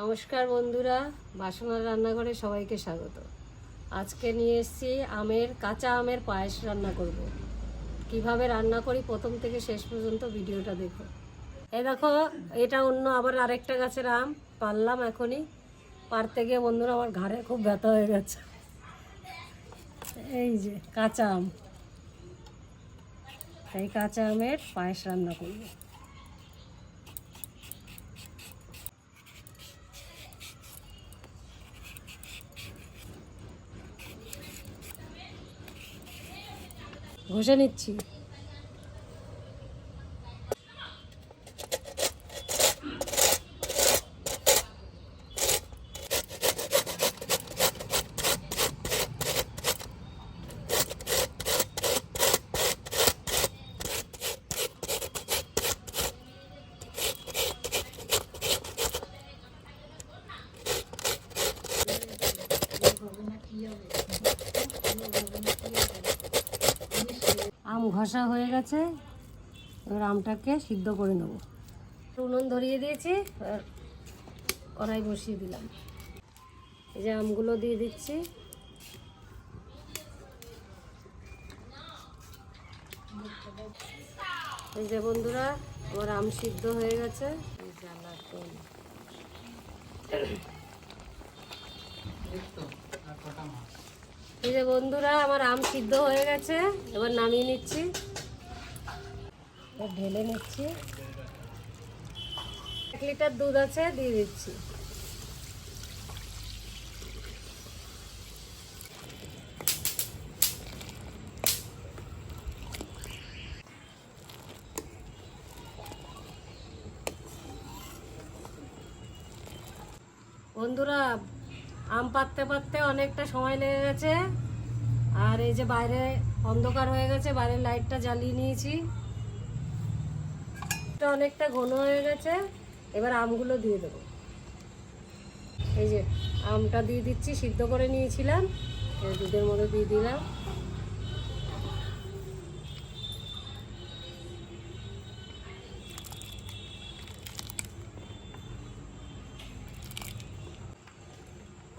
নমস্কার বন্ধুরা বাসনার রান্নাঘরে সবাইকে স্বাগত। আজকে নিয়ে এসেছি আমের, কাঁচা আমের পায়েস রান্না করব। কীভাবে রান্না করি প্রথম থেকে শেষ পর্যন্ত ভিডিওটা দেখো। এ দেখো, এটা অন্য আবার আরেকটা গাছের আম, পারলাম এখনই। পারতে গিয়ে বন্ধুরা, আমার ঘাড়ে খুব ব্যথা হয়ে গেছে। এই যে, কাঁচা আম। এই কাঁচা আমের পায়েস রান্না করব। ঘষে নিচ্ছি আম ঘষা হয়ে গেছে, এবার আমটাকে সিদ্ধ করে নেব। উনুন ধরিয়ে দিয়েছি আর কড়াই বসিয়ে দিলাম। এই যে আমগুলো দিয়ে দিচ্ছি। এই যে বন্ধুরা, আমার আম সিদ্ধ হয়ে গেছে। এই যে বন্ধুরা, আমার আম সিদ্ধ হয়ে গেছে। এবার নামিয়ে নিচ্ছি। ঢেলে নিচ্ছি। এক লিটার দুধ আছে, দিয়ে দিচ্ছি। বন্ধুরা আম পাততে পাততে অনেকটা সময় লেগে গেছে। আর এই যে বাইরে অন্ধকার হয়ে গেছে, বাইরের লাইটটা জ্বালিয়ে নিয়েছি। অনেকটা ঘন হয়ে গেছে। এবার আমগুলো দিয়ে দেবো। এই যে আমটা দিয়ে দিচ্ছি, সিদ্ধ করে নিয়েছিলাম। দুধের মধ্যে দিয়ে দিলাম।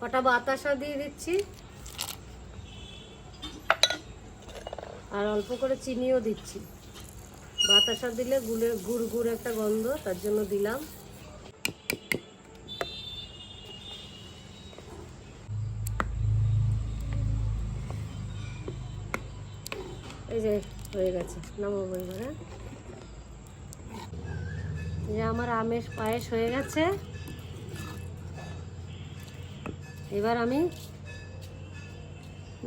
কটা বাতাসা দিয়ে দিচ্ছি। আর অল্প করে চিনিও দিচ্ছি। বাতাসা দিলে গুড়ের গুড় গুড় একটা গন্ধ, তার জন্য দিলাম। এই যে হয়ে গেছে, নামাবো এবারে। যে আমার আমের পায়েস হয়ে গেছে। এবার আমি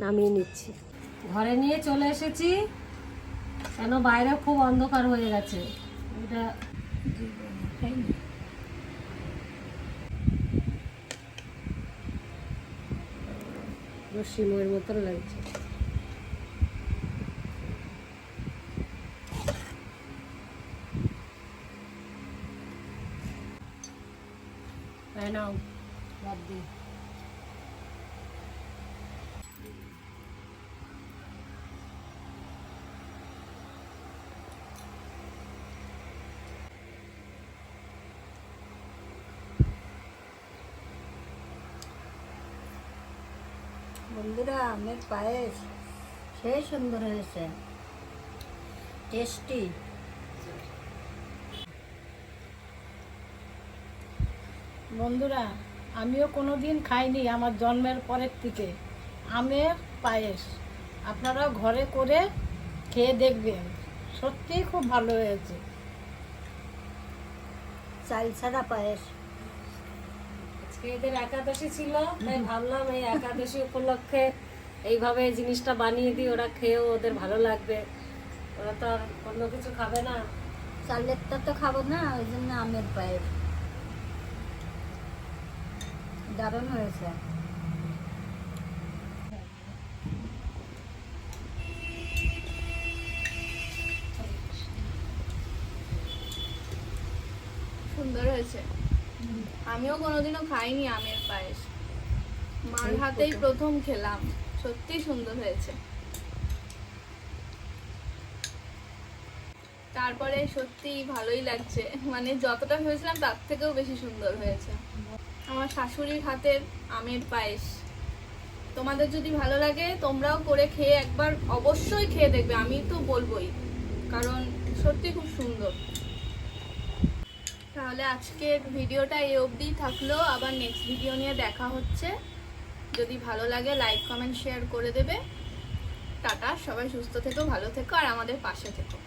নামিয়ে নিচ্ছি। ঘরে নিয়ে চলে এসেছি। কেন বাইরে খুব অন্ধকার হয়ে গেছে। এটা মতন লাগছে। নাও, বাদ দিই বন্ধুরা আমের পায়েস। সেই সুন্দর হয়েছে। টেস্টি। বন্ধুরা, আমিও কোনো দিন খাইনি আমার জন্মের পরের থেকে। আমের পায়েস। আপনারা ঘরে করে খেয়ে দেখবেন। সত্যিই খুব ভালো হয়েছে। চাল ছাড়া পায়েস। এদের একাদশী ছিল, তাই ভাবলাম এই একাদশী উপলক্ষে এইভাবে জিনিসটা বানিয়ে দিই, ওরা খেয়েও ওদের ভালো লাগবে। ওরা তো আর অন্য কিছু খাবে না। চালেরটা তো খাব না, ওই জন্য আমের পায়েস। দারুণ হয়েছে। সুন্দর হয়েছে। আমিও কোনোদিনও খাইনি আমের পায়েস। মার হাতেই প্রথম খেলাম। সত্যি সুন্দর হয়েছে। তারপরে সত্যি ভালোই লাগছে। মানে যতটা ভেবেছিলাম তার থেকেও বেশি সুন্দর হয়েছে। আমার শাশুড়ির হাতের আমের পায়েস। তোমাদের যদি ভালো লাগে তোমরাও করে খেয়ে একবার অবশ্যই খেয়ে দেখবে। আমি তো বলবোই। কারণ সত্যি খুব সুন্দর। তাহলে আজকের ভিডিওটা এই অবধি থাকল। আবার নেক্সট ভিডিও নিয়ে দেখা হচ্ছে। যদি ভালো লাগে লাইক কমেন্ট শেয়ার করে দেবে। টাটা, সবাই সুস্থ থেকো, ভালো থেকো, আর আমাদের পাশে থেকো।